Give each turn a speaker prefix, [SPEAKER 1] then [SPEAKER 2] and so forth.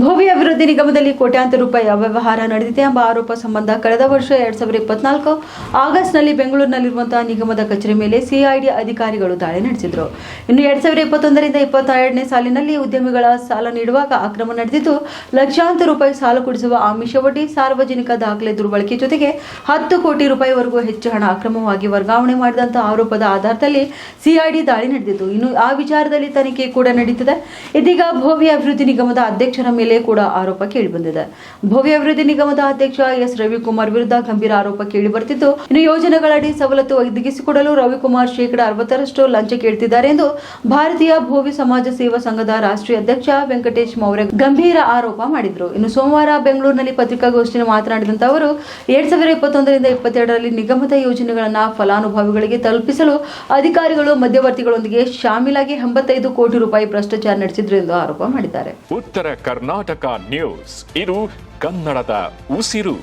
[SPEAKER 1] ভবিষ্যৎ ಅಭಿವೃದ್ಧಿ ನಿಗಮದಲ್ಲಿ ಕೋಟ್ಯಾಂತರ ರೂಪಾಯಿ ಅವ್ಯವಹಾರ ನಡೆದಿದೆ ಎಂಬ ಆರೋಪ ಸಂಬಂಧ ಕಳೆದ ವರ್ಷ ಎರಡ್ ಸಾವಿರದ ಇಪ್ಪತ್ನಾಲ್ಕು ಆಗಸ್ಟ್ನಲ್ಲಿ ಬೆಂಗಳೂರಿನಲ್ಲಿರುವಂತಹ ನಿಗಮದ ಕಚೇರಿ ಮೇಲೆ ಸಿಐಡಿ ಅಧಿಕಾರಿಗಳು ದಾಳಿ ನಡೆಸಿದ್ರು. ಇನ್ನು ಎರಡ್ ಸಾವಿರದ ಇಪ್ಪತ್ತೊಂದರಿಂದ ಇಪ್ಪತ್ತೆರಡನೇ ಸಾಲಿನಲ್ಲಿ ಉದ್ಯಮಿಗಳ ಸಾಲ ನೀಡುವಾಗ ಅಕ್ರಮ ನಡೆದಿದ್ದು, ಲಕ್ಷಾಂತರ ರೂಪಾಯಿ ಸಾಲ ಕೊಡಿಸುವ ಆಮಿಷ ಒಡ್ಡಿ ಸಾರ್ವಜನಿಕ ದಾಖಲೆ ದುರ್ಬಳಕೆ ಜೊತೆಗೆ ಹತ್ತು ಕೋಟಿ ರೂಪಾಯಿವರೆಗೂ ಹೆಚ್ಚು ಹಣ ಅಕ್ರಮವಾಗಿ ವರ್ಗಾವಣೆ ಮಾಡಿದಂತಹ ಆರೋಪದ ಆಧಾರದಲ್ಲಿ ಸಿಐಡಿ ದಾಳಿ ನಡೆದಿತ್ತು ಇನ್ನು ಆ ವಿಚಾರದಲ್ಲಿ ತನಿಖೆ ಕೂಡ ನಡೀತಿದೆ. ಇದೀಗ ಭೋವಿ ಅಭಿವೃದ್ಧಿ ನಿಗಮದ ಅಧ್ಯಕ್ಷರ ಮೇಲೆ ಕೂಡ ಆರೋಪ ಕೇಳಿಬಂದಿದೆ. ಭವ್ಯ ಅಭಿವೃದ್ಧಿ ನಿಗಮದ ಅಧ್ಯಕ್ಷ ಎಸ್. ರವಿಕುಮಾರ್ ವಿರುದ್ಧ ಗಂಭೀರ ಆರೋಪ ಕೇಳಿ ಬರುತ್ತಿದ್ದು ಇನ್ನು ಯೋಜನೆಗಳಡಿ ಸವಲತ್ತು ಒದಗಿಸಿಕೊಡಲು ರವಿಕುಮಾರ್ ಶೇಕಡ ಅರವತ್ತರಷ್ಟು ಲಂಚ ಕೇಳ್ತಿದ್ದಾರೆ ಎಂದು ಭಾರತೀಯ ಭೋವಿ ಸಮಾಜ ಸೇವಾ ಸಂಘದ ರಾಷ್ಟ್ರೀಯ ಅಧ್ಯಕ್ಷ ವೆಂಕಟೇಶ್ ಮೌರ್ಯ ಗಂಭೀರ ಆರೋಪ ಮಾಡಿದ್ರು. ಇನ್ನು ಸೋಮವಾರ ಬೆಂಗಳೂರಿನಲ್ಲಿ ಪತ್ರಿಕಾಗೋಷ್ಠಿಯಲ್ಲಿ ಮಾತನಾಡಿದಂತ ಅವರು, ಎರಡ್ ಸಾವಿರದ ಇಪ್ಪತ್ತೊಂದರಿಂದ ಇಪ್ಪತ್ತೆರಡರಲ್ಲಿ ನಿಗಮದ ಯೋಜನೆಗಳನ್ನ ಫಲಾನುಭವಿಗಳಿಗೆ ತಲುಪಿಸಲು ಅಧಿಕಾರಿಗಳು ಮಧ್ಯವರ್ತಿಗಳೊಂದಿಗೆ ಶಾಮೀಲಾಗಿ ಎಂಬತ್ತೈದು ಕೋಟಿ ರೂಪಾಯಿ ಭ್ರಷ್ಟಾಚಾರ ನಡೆಸಿದ್ರು ಎಂದು ಆರೋಪ ಮಾಡಿದ್ದಾರೆ.
[SPEAKER 2] ಉತ್ತರ ಕರ್ನಾಟಕ ನ್ಯೂಸ್ ಇದು ಕನ್ನಡದ ಉಸಿರು.